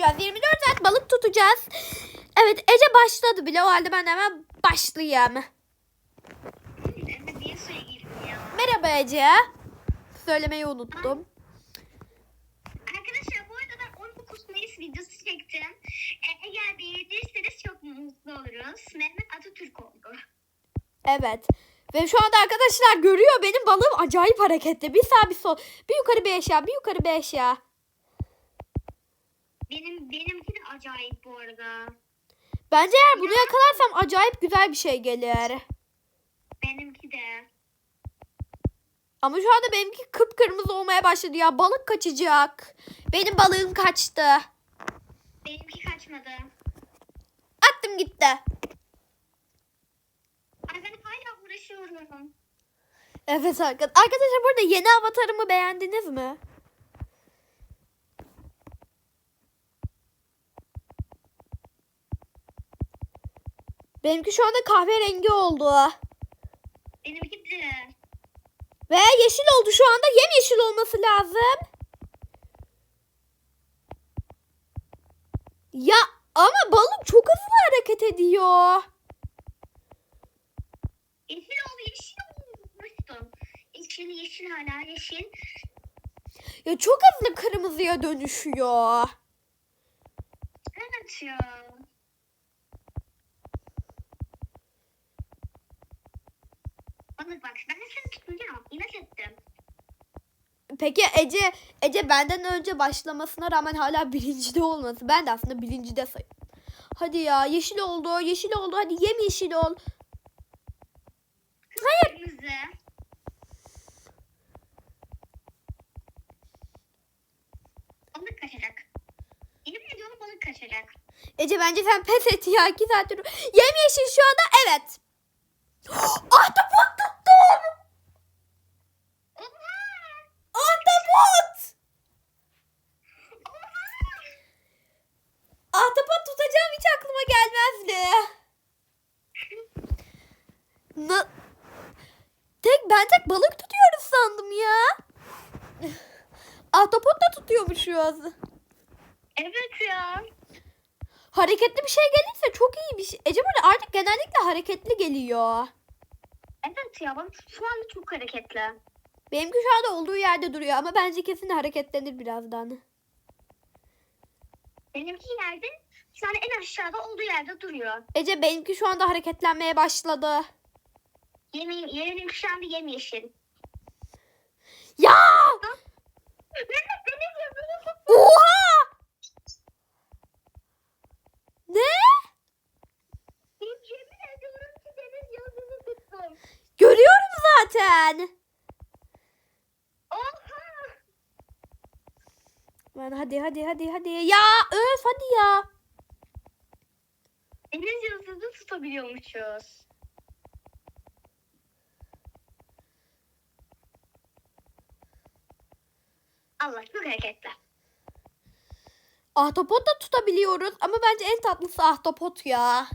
tutacağız. 24 saat balık tutacağız. Evet Ece başladı bile. O halde ben hemen başlayayım. Merhaba Ece. Söylemeyi unuttum. Arkadaşlar bu arada ben 19 Mayıs videosu çektim. Ee, eğer beğenirseniz çok mutlu oluruz. Mehmet Atatürk oldu. Evet. Ve şu anda arkadaşlar görüyor benim balığım acayip hareketli. Bir sağ bir sol. Bir yukarı bir aşağı. Bir yukarı bir aşağı. Benim benimki de acayip bu arada. Bence eğer bunu yakalarsam acayip güzel bir şey gelir. Benimki de. Ama şu anda benimki kıpkırmızı olmaya başladı ya. Balık kaçacak. Benim balığım kaçtı. Benimki kaçmadı. Attım gitti. Ay ben hala uğraşıyorum. Evet arkadaşlar. Arkadaşlar burada yeni avatarımı beğendiniz mi? Benimki şu anda kahverengi oldu. Benimki de. Ve yeşil oldu şu anda. Yemyeşil olması lazım. Ya ama balık çok hızlı hareket ediyor. Yeşil oldu yeşil oldu. Unutmuştum. Yeşil yeşil hala yeşil. Ya çok hızlı kırmızıya dönüşüyor. Ece Ece benden önce başlamasına rağmen hala birincide olması. Ben de aslında birincide sayım. Hadi ya yeşil oldu yeşil oldu hadi yem yeşil ol. Hayır. Balık kaçacak. Yemin ediyorum balık kaçacak. Ece bence sen pes et ya iki saattir. Yem yeşil şu anda evet. Ahtapot tuttum. Oha! Ahtapot. Ahtapot tutacağım hiç aklıma gelmezdi. Na- tek ben tek balık tutuyoruz sandım ya. Ahtapot da tutuyormuşuz. Evet ya. Hareketli bir şey gelirse çok iyi bir şey. Ece burada artık genellikle hareketli geliyor. Evet ya bak şu an çok hareketli. Benimki şu anda olduğu yerde duruyor ama bence kesin hareketlenir birazdan. Benimki yerde şu an en aşağıda olduğu yerde duruyor. Ece benimki şu anda hareketlenmeye başladı. Yemin, yemin şu anda yemyeşil. Ya! Oha! Ne? Görüyorum zaten. Oha! Ben hadi hadi hadi hadi. Ya öf hadi ya. Deniz yazını tutabiliyormuşuz. Allah çok hareketli. Ahtapot da tutabiliyoruz ama bence en tatlısı ahtapot ya.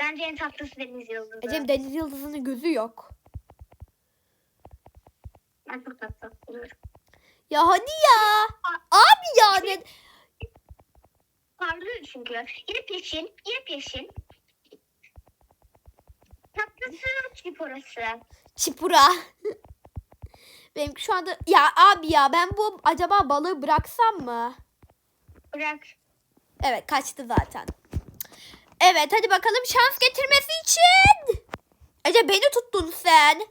Bence en tatlısı deniz yıldızı. Ecem deniz yıldızının gözü yok. Ben çok tatlı buluyorum. Ya hadi ya. Abi ya ne? Parlıyor çünkü. Yine peşin, yine peşin. Tatlısı çip orası. Çipura. Benimki şu anda ya abi ya ben bu acaba balığı bıraksam mı? Bırak. Evet kaçtı zaten. Evet hadi bakalım şans getirmesi için. Ece beni tuttun sen.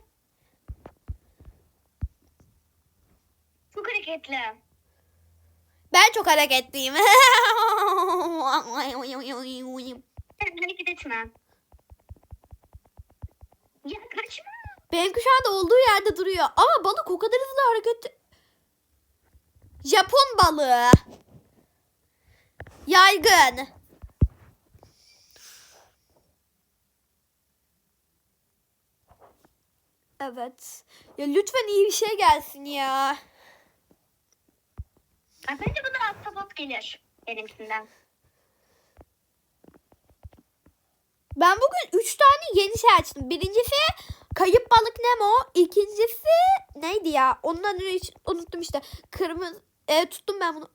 Çok hareketli. Ben çok hareketliyim. Hareket etme. Ya kaçma. Benimki şu anda olduğu yerde duruyor. Ama balık o kadar hızlı hareket... Japon balığı. Yaygın. Evet. Ya lütfen iyi bir şey gelsin ya. Ya Bence bu da ahtapot gelir benimkinden. Ben bugün 3 tane yeni şey açtım. Birincisi Kayıp Balık Nemo. İkincisi neydi ya? Adını hiç unuttum işte. Kırmızı... E, tuttum ben bunu.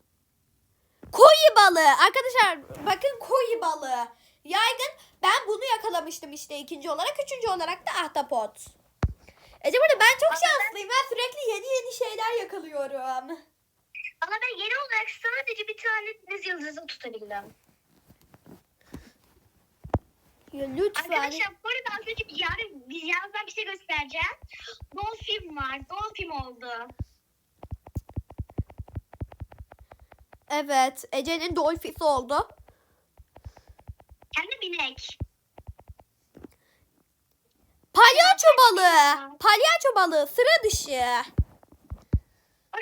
Koyu balığı. Arkadaşlar bakın koyu balığı. Yaygın. Ben bunu yakalamıştım işte ikinci olarak. Üçüncü olarak da ahtapot. Ece burada ben çok şanslıyım. Ben sürekli yeni yeni şeyler yakalıyorum. Ama ben yeni olarak sadece bir tane deniz yıldızı tutabildim. Ya lütfen. Arkadaşlar bu arada az önce yarın, biz yarından bir şey göstereceğim. Dolphin var. Dolphin oldu. Evet. Ece'nin dolfisi oldu. Hem de binek. Palyaço balığı. Palyaço balığı. Sıra dışı.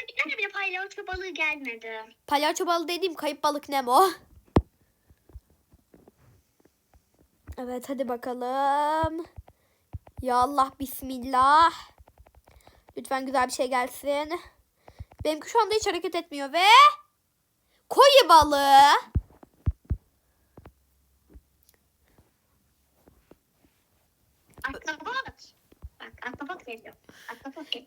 Tane bile palyaço balığı gelmedi. Palyaço balığı dediğim kayıp balık Nemo. Evet hadi bakalım. Ya Allah bismillah. Lütfen güzel bir şey gelsin. Benimki şu anda hiç hareket etmiyor ve koyu balığı. Ahtapot. Bak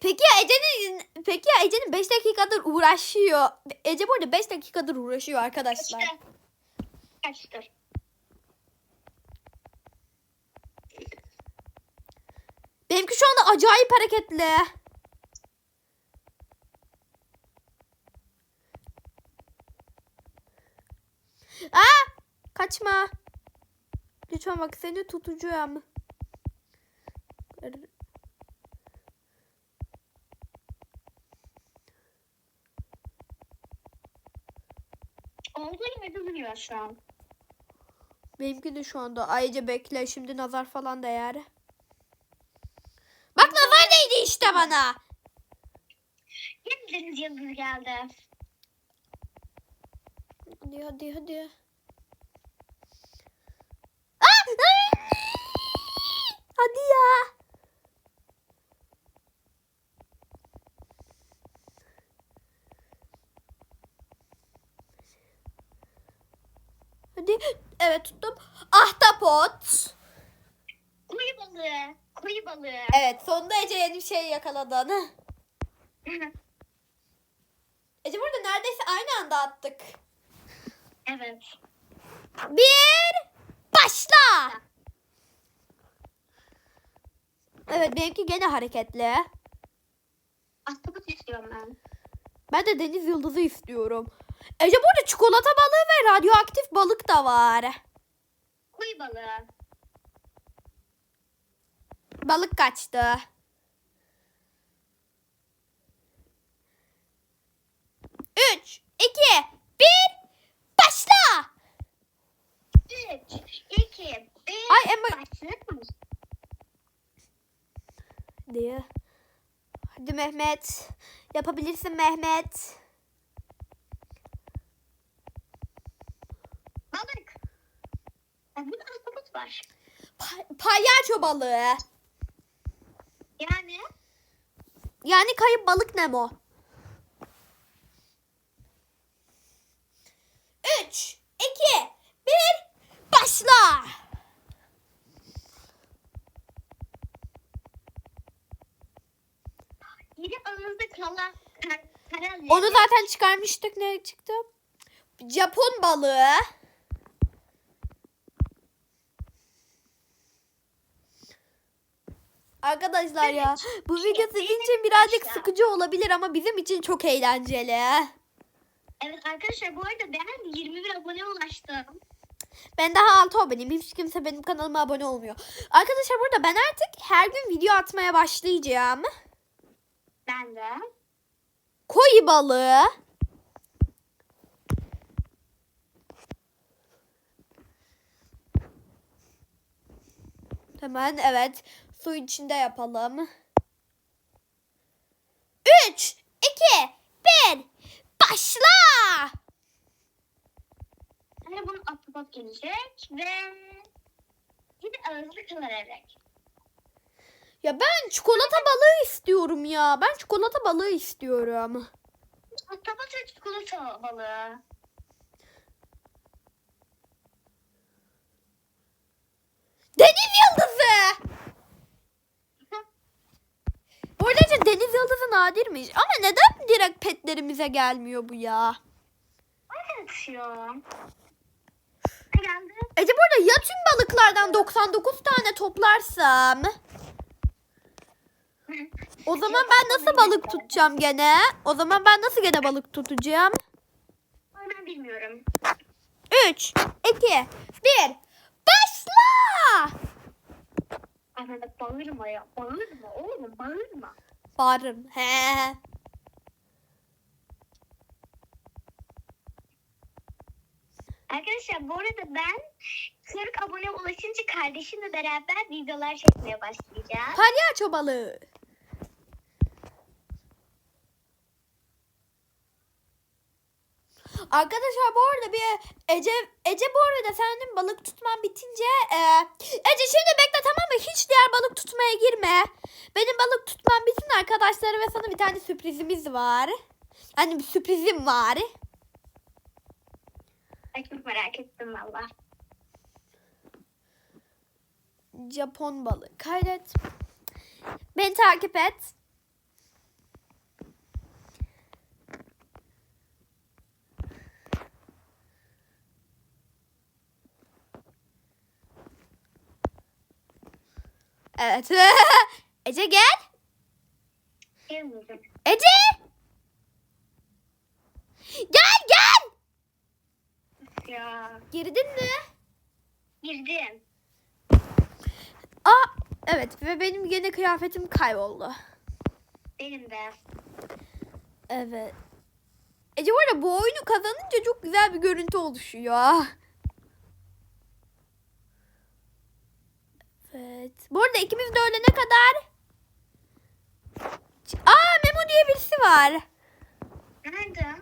Peki ya Ece'nin peki ya Ece'nin 5 dakikadır uğraşıyor. Ece burada 5 dakikadır uğraşıyor arkadaşlar. Kaçtı. Kaçtı. Benimki şu anda acayip hareketli. Aa! Kaçma. Lütfen bak seni tutacağım. Gibi duruyor şu an. Benimki de şu anda. Ayrıca bekle şimdi nazar falan değer. Bak nazar değdi işte bana. Yeni deniz yıldızı geldi. Hadi hadi hadi. Ay! Hadi ya. Hadi. Evet tuttum. Ahtapot. Koyu balığı. Koyu balığı. Evet sonunda Ece yeni bir şey yakaladın. Ece burada neredeyse aynı anda attık. evet. Bir başla. Evet benimki gene hareketli. Ahtapot istiyorum ben. Ben de deniz yıldızı istiyorum. Ece burada çikolata balığı ve radyoaktif balık da var. Koyu balığı. Balık kaçtı. Üç, iki, bir, başla. Üç, iki, bir. Ay Emma. Başlıyoruz. Diye. Hadi Mehmet. Yapabilirsin Mehmet. Balık. Bak burada ahtapot var. Palyaço balığı. Yani Yani kayıp balık Nemo. Üç, iki, bir, başla. yine kalan Onu zaten çıkarmıştık. Ne çıktı? Japon balığı. Arkadaşlar ya bu video sizin için birazcık sıkıcı olabilir ama bizim için çok eğlenceli. Evet arkadaşlar bu arada ben 21 abone ulaştım. Ben daha 6 aboneyim. Hiç kimse benim kanalıma abone olmuyor. Arkadaşlar burada ben artık her gün video atmaya başlayacağım. Ben de. Koyu balığı. Hemen evet su içinde yapalım. 3, 2, 1, başla. Hani bunun ahtapot gelecek ve yine ağızlı kara levrek. Ya ben çikolata balığı istiyorum ya. Ben çikolata balığı istiyorum. Ahtapot ve çikolata balığı. Deniz yıldızı. Bu arada deniz yıldızı nadirmiş. Ama neden direkt petlerimize gelmiyor bu ya? Evet ya. Geldi? Ece burada ya tüm balıklardan 99 tane toplarsam? O zaman ben nasıl balık tutacağım gene? O zaman ben nasıl gene balık tutacağım? Ben bilmiyorum. 3, 2, 1. Başla! Anne bağırma ya. Bağırma oğlum bağırma. Bağırırım. He. Arkadaşlar bu arada ben 40 abone ulaşınca kardeşimle beraber videolar çekmeye başlayacağım. Palyaço balığı. Arkadaşlar bu arada bir Ece Ece bu arada senin balık tutman bitince e, Ece şimdi bekle tamam mı? Hiç diğer balık tutmaya girme. Benim balık tutmam bitsin arkadaşlar ve sana bir tane sürprizimiz var. Hani bir sürprizim var. Ay çok merak ettim valla. Japon balığı. Kaydet. Beni takip et. Evet. Ece gel. Gelmeyeceğim. Ece. Gel gel. Ya Girdin mi? girdim. Aa evet ve benim yeni kıyafetim kayboldu. Benim de. Evet. Ece bu arada bu oyunu kazanınca çok güzel bir görüntü oluşuyor. Evet. Bu arada ikimiz de ölene kadar... Aa Memo diye birisi var. Nerede?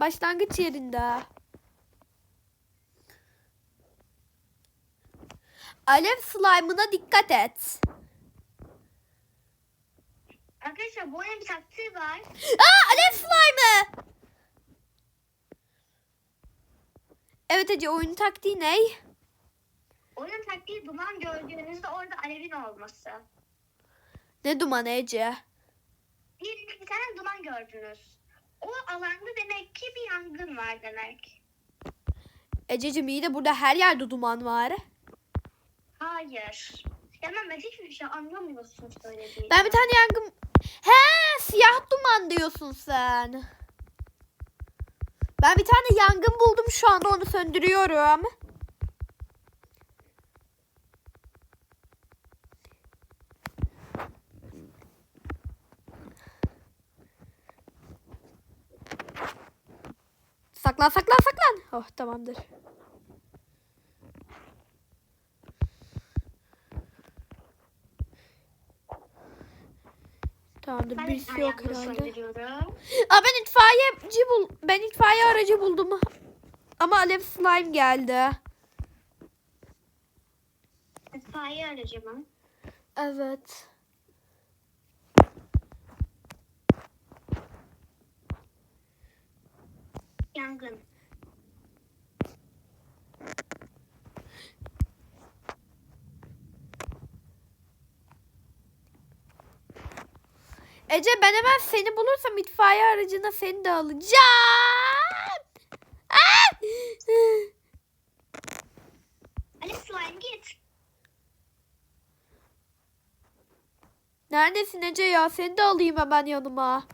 Başlangıç yerinde. Alev slime'ına dikkat et. Arkadaşlar bu oyunun bir taktiği var. Aa alev slime'ı. Evet Ece oyun taktiği ne? Oyunun taktiği duman gördüğünüzde orada alevin olması. Ne dumanı Ece? Bir, bir tane duman gördünüz. O alanda demek ki bir yangın var demek. Ececiğim iyi de burada her yerde duman var. Hayır. Ya ben hiçbir şey anlamıyorsun söylediğini. Ben bir tane yangın... He siyah duman diyorsun sen. Ben bir tane yangın buldum şu anda onu söndürüyorum. Saklan saklan saklan. Oh tamamdır. Tamamdır Ben birisi bir yok herhalde. Aa ben itfaiyeci bul ben itfaiye aracı buldum. Ama alev slime geldi. İtfaiye aracı mı? Evet. Yangın. Ece ben hemen seni bulursam itfaiye aracına seni de alacağım. Aa! Ali slime git. Neredesin Ece ya? Seni de alayım hemen yanıma.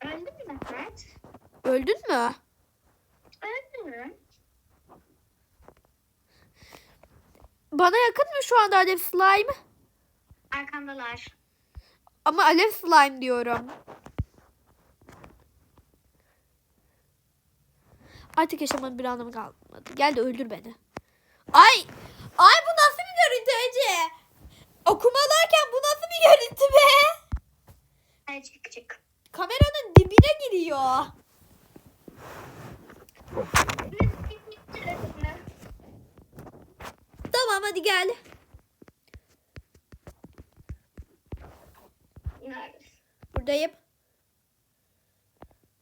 Öldü mü Mehmet? Öldün mü? Öldü mü? Bana yakın mı şu anda alev slime? Arkandalar. Ama alev slime diyorum. Artık yaşamanın bir anlamı kalmadı. Gel de öldür beni. Ay! Ay bu nasıl bir görüntü Ece? Okumalarken bu nasıl bir görüntü be? Hadi çık çık. Kameranın dibine giriyor. Tamam hadi gel. Neredesin? Buradayım.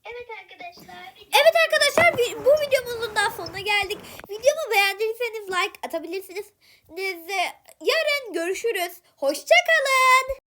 Evet arkadaşlar. Evet arkadaşlar bu videomuzun daha sonuna geldik. Videomu beğendiyseniz like atabilirsiniz. Yarın görüşürüz. Hoşçakalın.